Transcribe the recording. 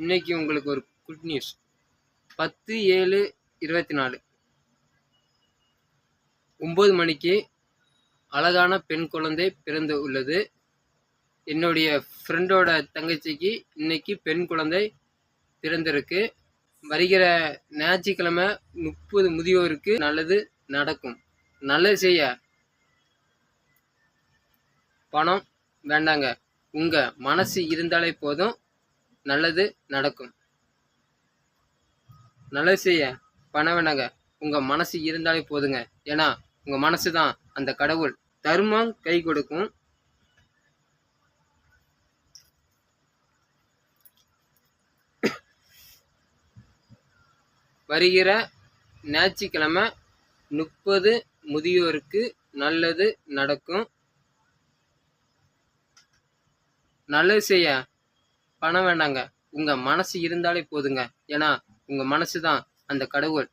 இன்னைக்கு உங்களுக்கு ஒரு குட் நியூஸ் பத்து ஏழு இருபத்தி நாலு ஒம்பது மணிக்கு அழகான பெண் குழந்தை பிறந்து உள்ளது. என்னுடைய ஃப்ரெண்டோட தங்கச்சிக்கு இன்னைக்கு பெண் குழந்தை பிறந்திருக்கு. வருகிற ஞாயிற்றுக்கிழமை முப்பது முதியோருக்கு நல்லது நடக்கும். நல்லது செய்ய பணம் வேண்டாங்க. உங்கள் மனசு இருந்தாலே போதும். நல்லது நடக்கும். நல்லது செய்ய பணம் உங்க மனசு இருந்தாலே போதுங்க. ஏன்னா உங்க மனசு தான் அந்த கடவுள். தர்மம் கை கொடுக்கும். வருகிற ஞாயிற்றுக்கிழமை முப்பது முதியோருக்கு நல்லது நடக்கும். நல்லது செய்ய பணம் வேண்டாங்க. உங்கள் மனசு இருந்தாலே போதுங்க. ஏன்னா உங்கள் மனசு தான் அந்த கடவுள்.